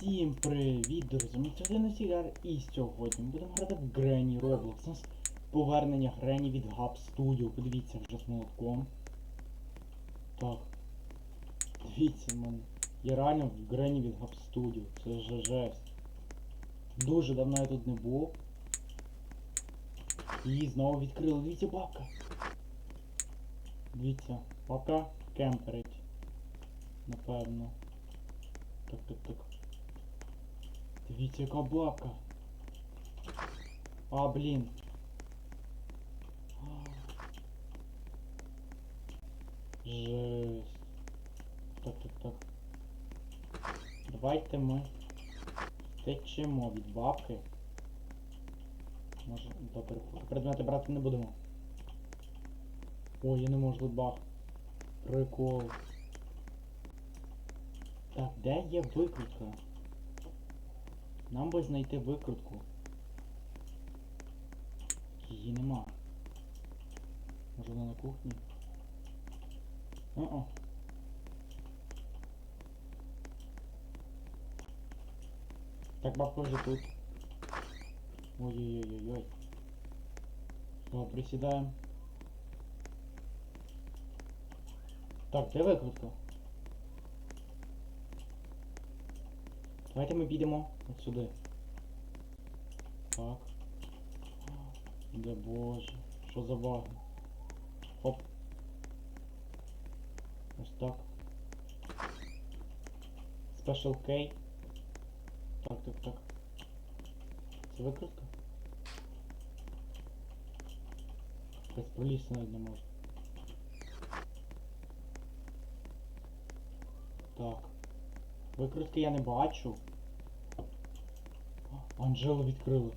Всім привіт, друзі! Ми сьогодні Сігар і сьогодні ми будемо грати в Грені Roblox. У нас повернення Грені від Hub Studio. Подивіться вже з молотком. Так. Дивіться, мене. Я реально в Грені від Hub Studio. Це вже жесть. Дуже давно я тут не був. І знову відкрили. Дивіться, бабка. Дивіться, бабка кемперить. Напевно. Так, так, так. Дивіться, яка бабка. А, блін. Жесть. Так, так, так. Давайте ми втечемо від бабки. Може, добре, предмети брати не будемо. Ой, я не можу тут бах. Прикол. Так, де є викрутка? Нам би знайти викрутку. Її нема. Може вона на кухні? О-о. Так, бабка вже тут. Ой-ой-ой-ой-ой. Все, присідаємо. Так, де викрутка? Давайте ми підемо от сюди. Так. Де боже. Що за баги? Оп. Ось так. Special K. Так, так, так. Це викрутка? Якось пролізти навіть не можна. Так. Викрутки я не бачу. Анжелу відкрили.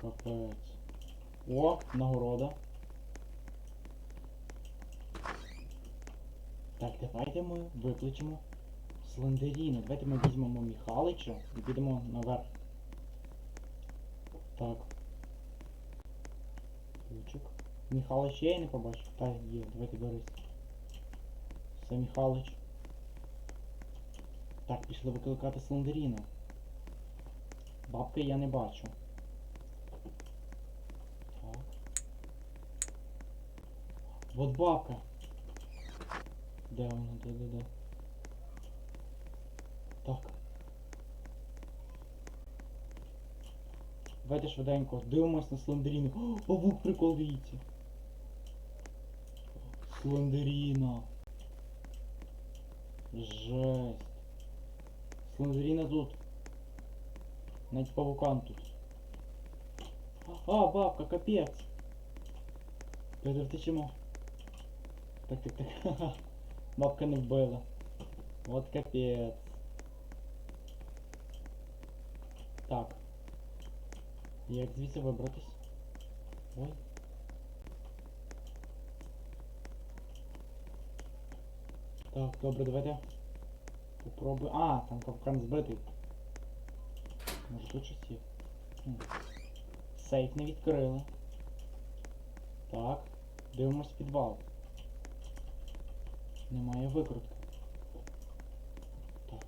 Капець. О, нагорода. Так, давайте ми викличемо Слендеріна. Давайте ми візьмемо Міхалича і підемо наверх. Так. Ключик. Міхалич є, я не побачив. Так, є, давайте берись. Все, Міхалич. Так, пішли викликати Слендеріна. Бабки я не бачу. Так. Вот бабка. Де вона? Де, де, де? Так. Давайте швиденько. Дивимось на Слендеріну. О, павук прикол дивіться. Слендеріна. Жесть. Слендеріна тут. Навіть павукан тут. А, бабка, капець. Петр, втечемо. Так, так, так. Ха-ха. Бабка не вбила. От капець. Так. Як звідси вибратись? Ой. Так, добре, давайте. Попробуй. А, там капкан збитий. Може тут щось є? Сейф не відкрили. Так. Дивимось підвал. Немає викрутки. Так.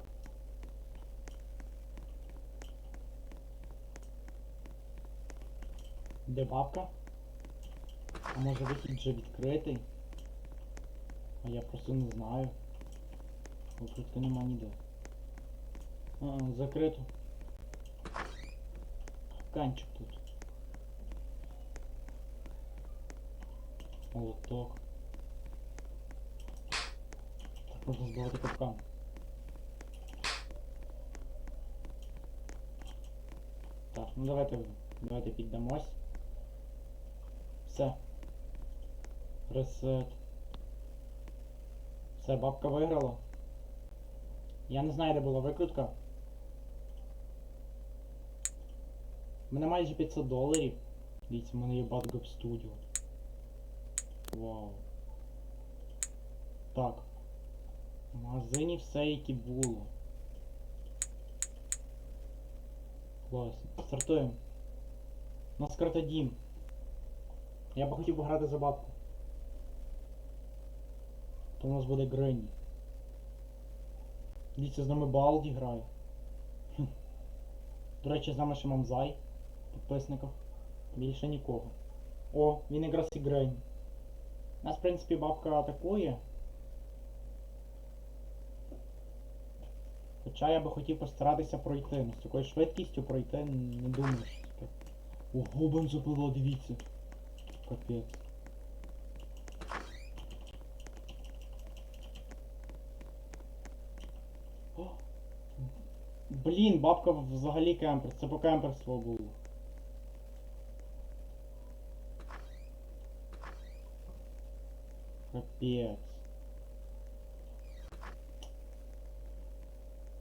Де бабка? А може вихід вже відкритий? А я просто не знаю. Викрутки нема ніде. А, закрито. Канчик тут. Молоток. Так можна збивати капкан. Так, ну давайте, давайте піддамось. Все. Ресет. Все, бабка виграла. Я не знаю, де була викрутка. У мене майже 500 доларів. Дивіться, в мене є Badgap Studio. Вау. Так. В магазині все, які було. Класно. Стартуємо. У нас карта Дім. Я би хотів пограти за бабку. То у нас буде Гренні. Дивіться, з нами Балді грає. До речі, з нами ще Мамзай. Підписників. Більше нікого. О, він якраз і Грень. Нас, в принципі, бабка атакує. Хоча я би хотів постаратися пройти. Ну, з такою швидкістю пройти не думаю. Ого, бензопило, дивіться. Капець. Блін, бабка взагалі кемпер. Це по кемперство було. Капець.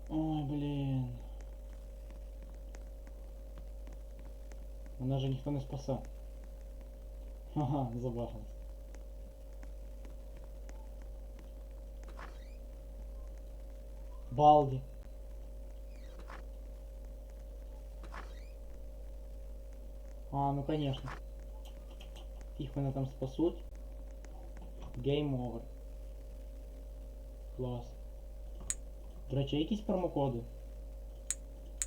Ой, блін. Мене же ніхто не спасе. Ага, забагалась. Балді. А, ну конечно. Їх мене там спасуть. Game over. Клас. До якісь промокоди?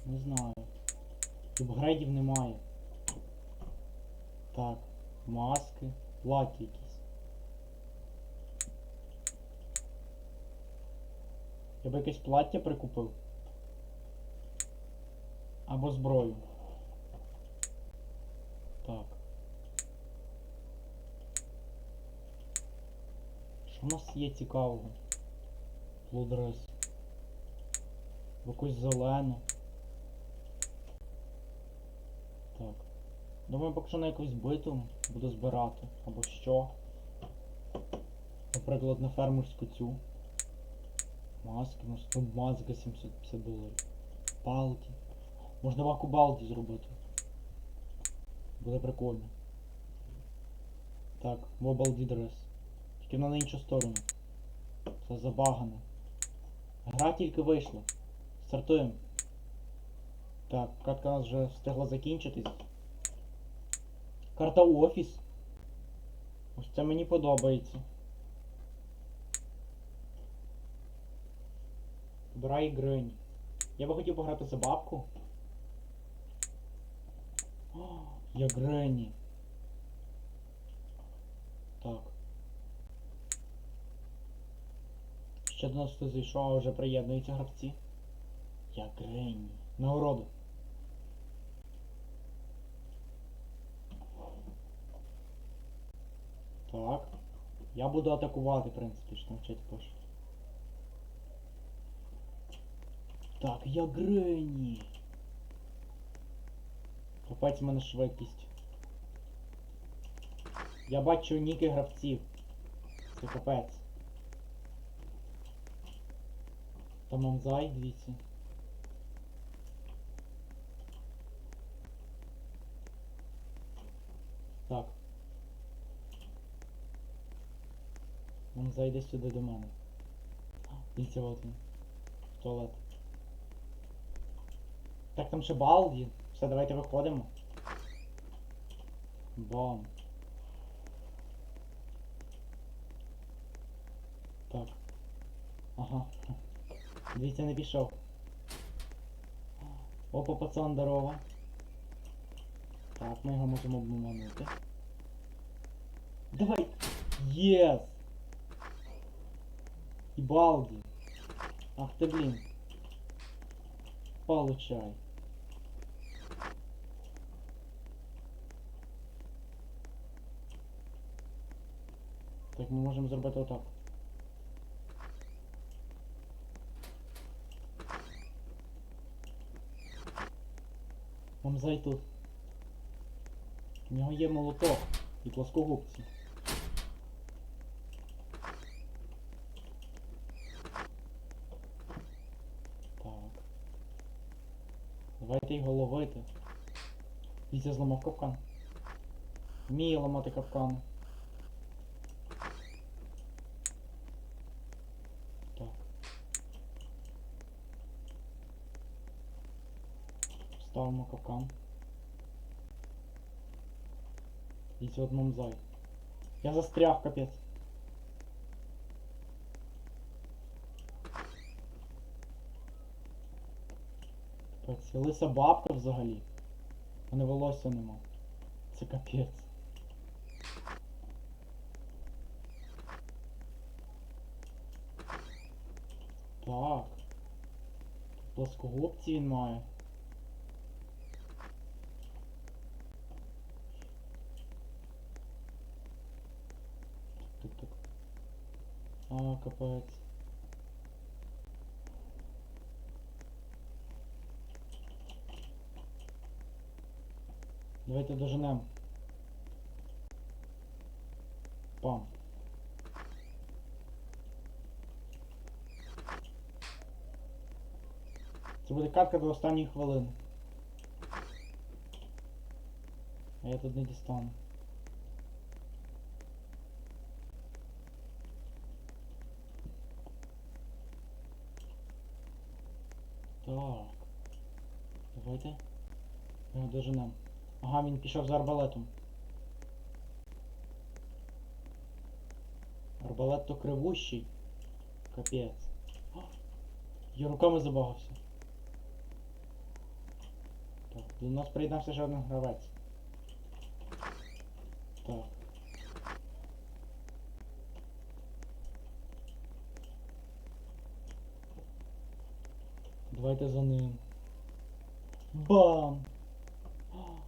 Не знаю. Апгрейдів немає. Так, маски, платі якісь. Я б якесь плаття прикупив. Або зброю. Так. Що в нас є цікавого? Плудрес. Якусь зелену. Так. Думаю, поки що на якусь биту буду збирати. Або що. Наприклад, на фермерську цю. Маски, ну ну, маска 750 доларів. Балді. Можна ваку балді зробити. Буде прикольно. Так, мобалді дрес. Тільки на іншу сторону. Це забагано. Гра тільки вийшла. Стартуємо. Так, катка у нас вже встигла закінчитись. Карта офіс. Ось це мені подобається. Брай Грень. Я би хотів пограти за бабку. О, я Гренні. Так. Ще до нас хтось зайшов, а вже приєднуються гравці. Я Гренні. Нагороду. Так. Я буду атакувати, в принципі, що там в чаті. Так, я Гренні. Капець в мене швидкість. Я бачу ніки гравців. Це капець. Там Мамзай, дивіться. Так. Мамзай йде сюди до мене. Дивіться, от він. В туалет. Так, там ще Балді. Все, давайте виходимо. Бам. Так. Ага. Дивіться, не пішов. Опа, пацан, здорово. Так, ми його можемо обманути. Давай! Єс! І Балді. Ах ти, блін. Получай. Так, ми можемо зробити отак. Мамзай тут. У нього є молоток і плоскогубці. Так. Давайте його ловити. Вітя зламав капкан. Вміє ламати капкан. Так. Ставимо капкан. Вітя от мамзай. Я застряг, капець. Капець. Лиса бабка взагалі. А не волосся нема. Це капець. Так. Плоскогубці він має. А, капець. Давайте доженем. Пам. Це буде катка до останньої хвилини. А я тут не дістану. Так. Давайте. Його доженем. Ага, він пішов за арбалетом. Арбалет то кривущий. Капець. Я руками забагався. Так, до нас приєднався ще один гравець. Давайте за ним. Бам!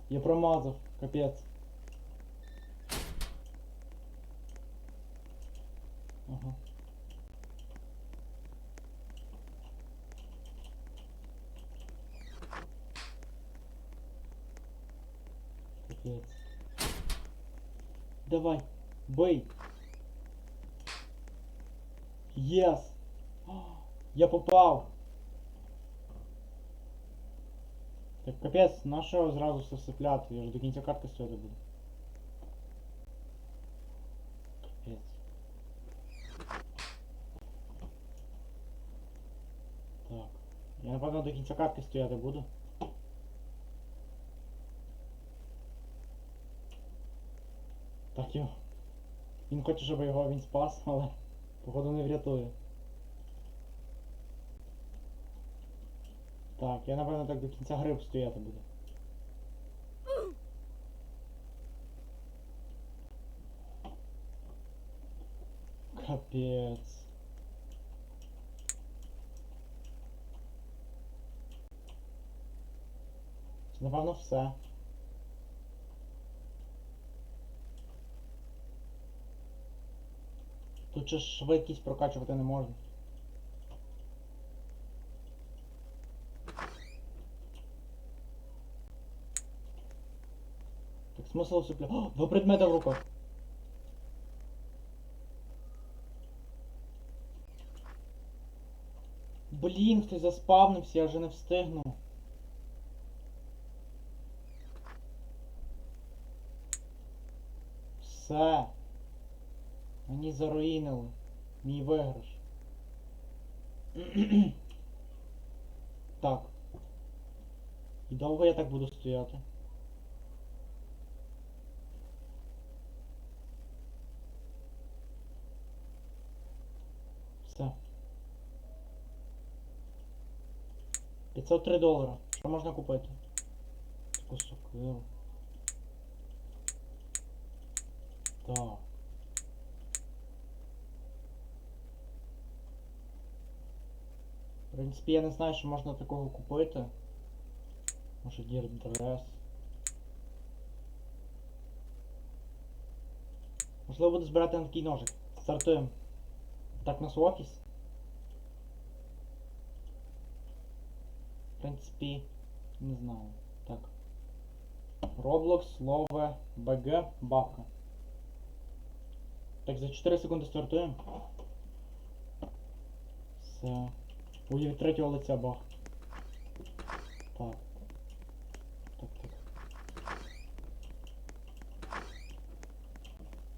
Я промазав, капець. Ага. Капець. Давай, бей. Єс! Я попав! Так капець, на що зразу все всипляти? Я ж до кінця катки стояти буду. Капець. Так. Я напевно до кінця катки стояти буду. Так йо. Він хоче, щоб його він спас, але походу не врятує. Так, я напевно так до кінця гри стояти буду. Капець. Напевно все. Тут же швидкість прокачувати не можна. Смысл усыпля... О, два предмета в руках. Блін, хтось заспавнився, я вже не встигну. Все. Мені заруїнили. Мій виграш. так. І довго я так буду стояти? 503 долара. Що можна купити? Таку сокиру. Так. В принципі, я не знаю, що можна такого купити. Може дрес. Можливо, буду збирати на такий ножик. Стартуємо. Так, у нас офіс. В принципі, не знаю. Так. Roblox, слово, БГ, бабка. Так, за 4 секунди стартуємо. Все. Ой, третього лиця бах. Так. Так, так.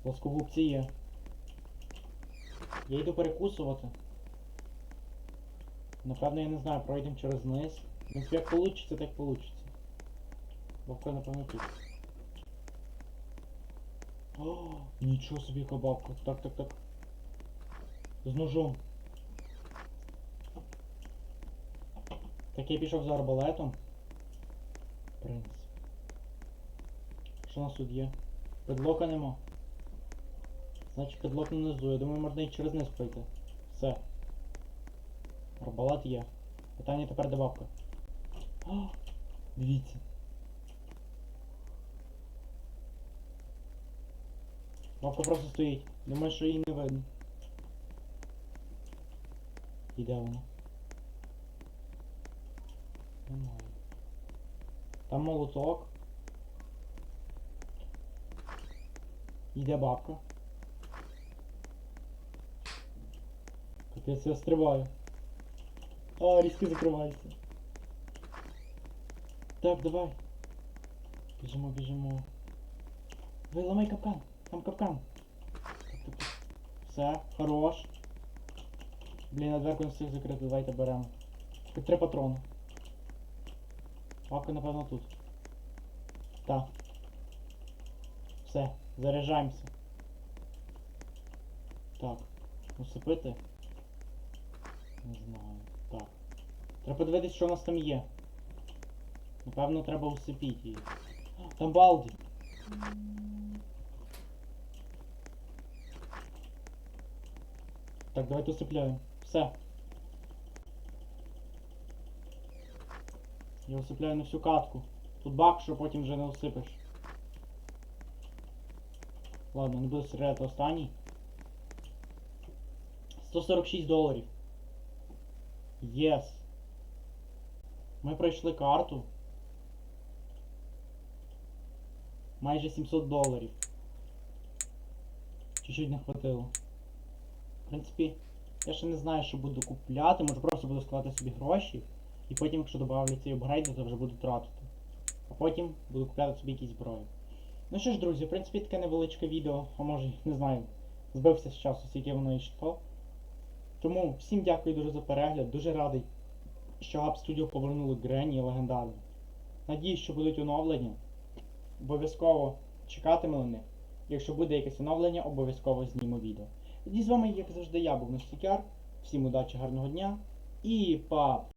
Плоскогубці є. Я йду перекусувати. Напевно, я не знаю, пройдемо через низ. Ну, як получиться, так получиться. Бабка, напевно, тут. О, нічого собі яка бабка. Так, так, так. З ножом. Так я пішов за арбалетом. В принципі. Що у нас тут є? Підлока нема. Значить підлок внизу. Я думаю, можна і через низ пройти. Все. Арбалет є. Питання тепер де А, дивіться. Бабка просто стоїть. Думаю, що її не видно. І вона? Там молоток. Іде бабка. Капець, я стрибаю. А, різко закривається. Так, давай. Біжимо, біжимо. Ламай капкан. Там капкан. Все, хорош. Блін, я дверку не встиг закрити, давайте беремо. Тут три патрони. Папка, напевно, тут. Так. Все, заряджаємося. Так. Усипити? Не знаю. Так. Треба подивитись, що у нас там є. Напевно, треба усипіти її. Там балді. Так, давайте усипляємо. Все. Я усипляю на всю катку. Тут бак, що потім вже не усипиш. Ладно, не буду стріляти останній. 146 доларів. Єс. Ми пройшли карту. Майже 700 доларів. Чуть-чуть не хватило. В принципі, я ще не знаю, що буду купляти, може просто буду складати собі гроші. І потім, якщо додавлю ці апгрейди, то вже буду тратити. А потім буду купляти собі якісь зброї. Ну що ж, друзі, в принципі, таке невеличке відео, а може, не знаю, збився з часу, скільки воно йшло. Тому всім дякую дуже за перегляд, дуже радий, що App Studio повернули Грені легендарну. Надіюсь, що будуть оновлення. Обов'язково чекатиму на них. Якщо буде якесь оновлення, обов'язково зніму відео. Тоді з вами, як завжди, я був Настікяр. Всім удачі, гарного дня і па!